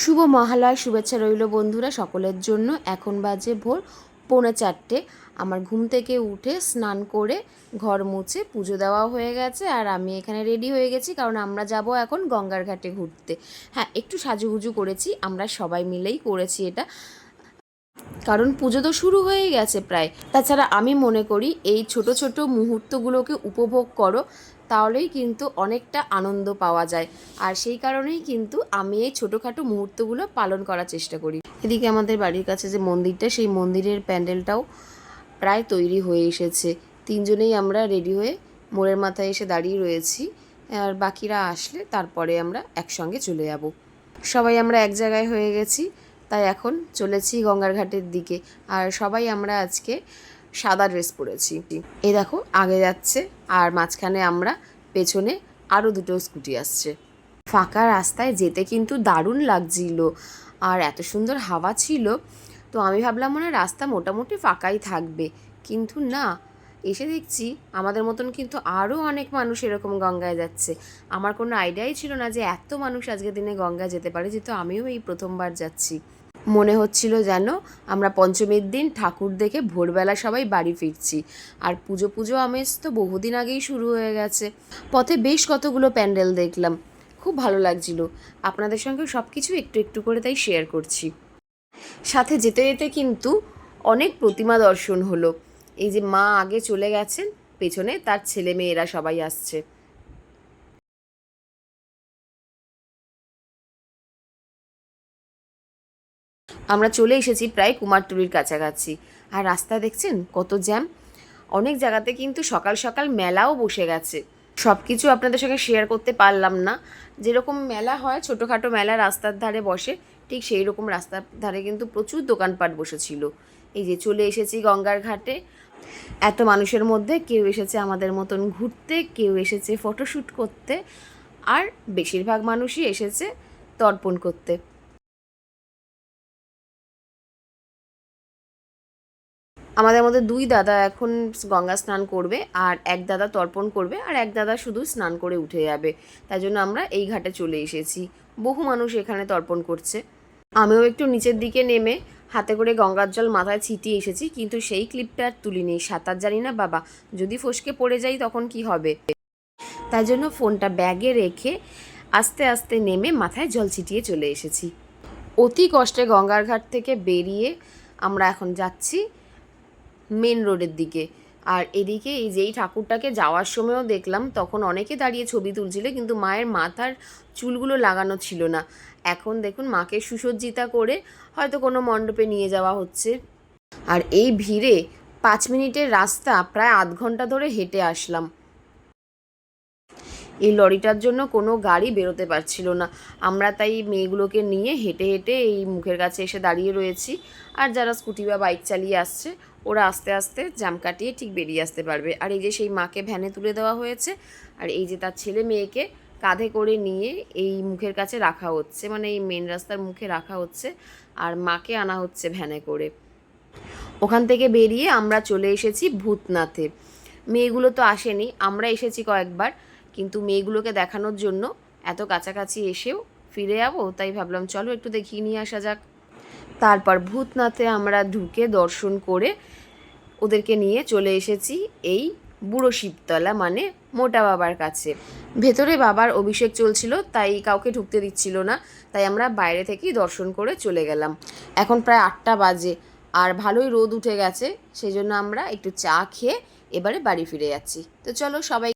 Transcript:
শুভ মহালয় শুভেচ্ছা রইল বন্ধুরা সকলের জন্য। এখন বাজে ভোর পৌনে চারটে। আমার ঘুম থেকে উঠে স্নান করে ঘর মুছে পুজো দেওয়া হয়ে গেছে আর আমি এখানে রেডি হয়ে গেছি কারণ আমরা যাব এখন গঙ্গার ঘাটে ঘুরতে। হ্যাঁ একটু সাজুগুজু করেছি, আমরা সবাই মিলেই করেছি এটা। কারণ পুজো তো শুরু হয়ে গেছে প্রায়। তাছাড়া আমি মনে করি এই ছোট ছোট মুহূর্তগুলোকে উপভোগ করো, তাহলেই কিন্তু অনেকটা আনন্দ পাওয়া যায়। আর সেই কারণেই কিন্তু আমি এই ছোটোখাটো মুহূর্তগুলো পালন করার চেষ্টা করি। এদিকে আমাদের বাড়ির কাছে যে মন্দিরটা, সেই মন্দিরের প্যান্ডেলটাও প্রায় তৈরি হয়ে এসেছে। তিনজনেই আমরা রেডি হয়ে মোড়ের মাথায় এসে দাঁড়িয়ে রয়েছি। আর বাকিরা আসলে তারপরে আমরা একসঙ্গে চলে যাব। সবাই আমরা এক জায়গায় হয়ে গেছি। তাই এখন চলেছি গঙ্গার ঘাটের দিকে। আর সবাই আমরা আজকে সাদা ড্রেস পরেছি। এ দেখো, আগে যাচ্ছে, আর মাঝখানে আমরা, পেছনে আরও দুটো স্কুটি আসছে। ফাঁকা রাস্তায় যেতে কিন্তু দারুণ লাগছিল, আর এত সুন্দর হাওয়া ছিল। তো আমি ভাবলাম মনে রাস্তা মোটামুটি ফাঁকাই থাকবে। কিন্তু না, এসে দেখছি আমাদের মতন কিন্তু আরও অনেক মানুষ এরকম গঙ্গায় যাচ্ছে। আমার কোনো আইডিয়াই ছিল না যে এত মানুষ আজকের দিনে গঙ্গায় যেতে পারে, যেহেতু আমিও এই প্রথমবার যাচ্ছি। মনে হচ্ছিল যেন আমরা পঞ্চমীর দিন ঠাকুর দেখে ভোরবেলা সবাই বাড়ি ফিরছি। আর পুজো পুজো আমেজ তো বহুদিন আগেই শুরু হয়ে গেছে। পথে বেশ কতগুলো প্যান্ডেল দেখলাম। খুব ভালো লাগছিল। আপনাদের সঙ্গে সব কিছু একটু একটু করে তাই শেয়ার করছি। সাথে যেতে যেতে কিন্তু অনেক প্রতিমা দর্শন হলো। এই যে মা আগে চলে গেছেন, পেছনে তার ছেলে মেয়েরা সবাই আসছে। আমরা চলে এসেছি প্রায় কুমারটুলির কাছাকাছি। আর রাস্তা দেখছেন? কত জ্যাম। অনেক জায়গাতে কিন্তু সকাল সকাল মেলাও বসে গেছে। সব কিছু আপনাদের সঙ্গে শেয়ার করতে পারলাম না। যেরকম মেলা হয়, ছোটোখাটো মেলা রাস্তার ধারে বসে, ঠিক সেই রকম রাস্তার ধারে কিন্তু প্রচুর দোকানপাট বসেছিল। এই যে চলে এসেছি গঙ্গার ঘাটে। এত মানুষের মধ্যে কেউ এসেছে আমাদের মতন ঘুরতে, কেউ এসেছে ফটোশ্যুট করতে, আর বেশিরভাগ মানুষই এসেছে তর্পণ করতে। আমাদের মধ্যে দুই দাদা এখন গঙ্গা স্নান করবে আর এক দাদা তর্পণ করবে আর এক দাদা শুধু স্নান করে উঠে যাবে। তাই জন্য আমরা এই ঘাটে চলে এসেছি। বহু মানুষ এখানে তর্পণ করছে। আমিও একটু নিচের দিকে নেমে হাতে করে গঙ্গার জল মাথায় ছিটিয়ে এসেছি, কিন্তু সেই ক্লিপটা আর তুলিনি সাঁতার জানি না, বাবা, যদি ফসকে পড়ে যাই তখন কি হবে? তাই জন্য ফোনটা ব্যাগে রেখে আস্তে আস্তে নেমে মাথায় জল ছিটিয়ে চলে এসেছি। অতি কষ্টে গঙ্গার ঘাট থেকে বেরিয়ে আমরা এখন যাচ্ছি। মেন রোডের দিকে। আর এদিকে এই যেই ঠাকুরটাকে যাওয়ার সময়ও দেখলাম, তখন অনেকে দাঁড়িয়ে ছবি তুলছিল, কিন্তু মায়ের মাথার চুলগুলো লাগানো ছিল না। এখন দেখুন, মাকে সুসজ্জিতা করে হয়তো কোনো মণ্ডপে নিয়ে যাওয়া হচ্ছে। আর এই ভিড়ে পাঁচ মিনিটের রাস্তা প্রায় আধ ঘণ্টা ধরে হেঁটে আসলাম। এই লরিটার জন্য কোনো গাড়ি বেরোতে পারছিল না। আমরা তাই মেয়েগুলোকে নিয়ে হেঁটে হেঁটে এই মুখের কাছে এসে দাঁড়িয়ে রয়েছি। আর যারা স্কুটি বা বাইক চালিয়ে আসছে, ওরা আস্তে আস্তে জাম কাটিয়ে ঠিক বেরিয়ে আসতে পারবে। আর এই যে সেই মাকে ভ্যানে তুলে দেওয়া হয়েছে, আর এই যে তার ছেলে মেয়েকে কাঁধে করে নিয়ে এই মুখের কাছে রাখা হচ্ছে মানে এই মেন রাস্তার মুখে রাখা হচ্ছে, আর মাকে আনা হচ্ছে ভ্যানে করে। ওখান থেকে বেরিয়ে আমরা চলে এসেছি ভূতনাথে। মেয়েগুলো তো আসেনি, আমরা এসেছি কয়েকবার। কিন্তু মেয়েগুলোকে দেখানোর জন্য এত কাছাকাছি এসেও ফিরে যাব, তাই ভাবলাম চলো একটু দেখিয়ে নিয়ে আসা যাক। তারপর ভূতনাথে আমরা ঢুকে দর্শন করে ওদেরকে নিয়ে চলে এসেছি এই বুড়ো শিবতলা মানে মোটা বাবার কাছে। ভেতরে বাবার অভিষেক চলছিল, তাই কাউকে ঢুকতে দিচ্ছিল না, তাই আমরা বাইরে থেকেই দর্শন করে চলে গেলাম। এখন প্রায় আটটা বাজে, আর ভালোই রোদ উঠে গেছে সেই জন্য আমরা একটু চা খেয়ে এবারে বাড়ি ফিরে যাচ্ছি। তো চলো সবাই